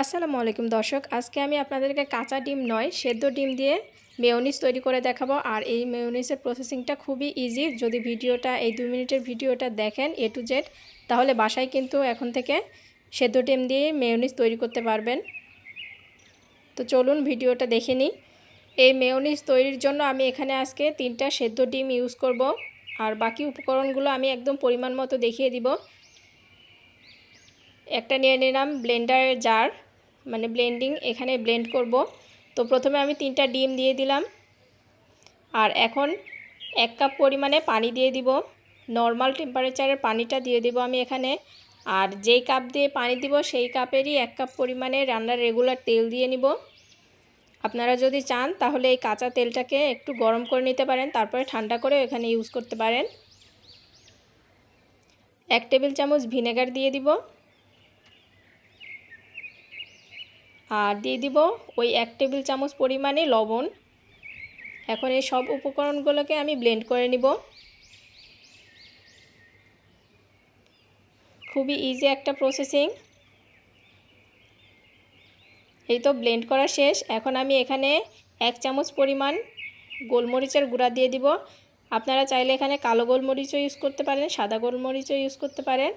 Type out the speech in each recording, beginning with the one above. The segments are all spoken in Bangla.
আসসালামু আলাইকুম দর্শক, আজকে আমি আপনাদেরকে কাঁচা ডিম নয়, সেদ্ধ ডিম দিয়ে মেয়নিস তৈরি করে দেখাবো। আর এই মেয়নিসের প্রসেসিংটা খুবই ইজি যদি ভিডিওটা, এই দু মিনিটের ভিডিওটা দেখেন এ টু জেড তাহলে বাসায় কিন্তু এখন থেকে সেদ্ধ ডিম দিয়ে মেয়নিস তৈরি করতে পারবেন। তো চলুন ভিডিওটা দেখে নিই। এই মেয়নিস তৈরির জন্য আমি এখানে আজকে তিনটা সেদ্ধ ডিম ইউজ করব। আর বাকি উপকরণগুলো আমি একদম পরিমাণ মতো দেখিয়ে দিব। একটা নিয়ে নিলাম ব্লেন্ডারের জার মানে ব্লেন্ডিং এখানে ব্লেন্ড করব। তো প্রথমে আমি তিনটা ডিম দিয়ে দিলাম। আর এখন এক কাপ পরিমাণে পানি দিয়ে দিব। নর্মাল টেম্পারেচারের পানিটা দিয়ে দিব আমি এখানে। আর যেই কাপ দিয়ে পানি দিব, সেই কাপেরই এক কাপ পরিমাণে রান্নার রেগুলার তেল দিয়ে নিব। আপনারা যদি চান, তাহলে এই কাঁচা তেলটাকে একটু গরম করে নিতে পারেন, তারপরে ঠান্ডা করে এখানে ইউজ করতে পারেন। এক টেবিল চামচ ভিনেগার দিয়ে দিব। আর দিয়ে দিব ওই এক টেবিল চামচ পরিমাণে লবণ। এখন এই সব উপকরণগুলোকে আমি ব্লেন্ড করে নিব। খুবই ইজি একটা প্রসেসিং এই তো ব্লেন্ড করা শেষ। এখন আমি এখানে এক চামচ পরিমাণ গোলমরিচের গুঁড়া দিয়ে দিব। আপনারা চাইলে এখানে কালো গোলমরিচও ইউজ করতে পারেন, সাদা গোলমরিচও ইউজ করতে পারেন।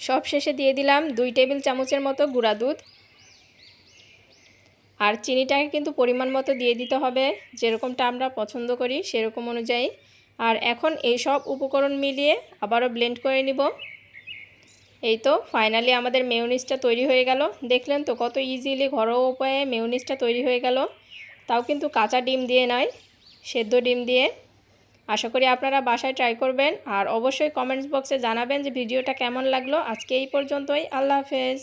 সব শেষে দিয়ে দিলাম দুই টেবিল চামচের মতো গুঁড়া দুধ। আর চিনিটাকে কিন্তু পরিমাণ মতো দিয়ে দিতে হবে। যেরকমটা আমরা পছন্দ করি, সেরকম অনুযায়ী। আর এখন এই সব উপকরণ মিলিয়ে আবারও ব্লেন্ড করে নিব। এই তো ফাইনালি আমাদের মেয়নিসটা তৈরি হয়ে গেল। দেখলেন তো কত ইজিলি ঘরোয়া উপায়ে মেয়নিসটা তৈরি হয়ে গেল। তাও কিন্তু কাঁচা ডিম দিয়ে নয়, সেদ্ধ ডিম দিয়ে। আশা করি আপনারা বাসায় ট্রাই করবেন। আর অবশ্যই কমেন্টস বক্সে জানাবেন যে ভিডিওটা কেমন লাগল। আজকে এই পর্যন্তই। আল্লাহ হাফেজ।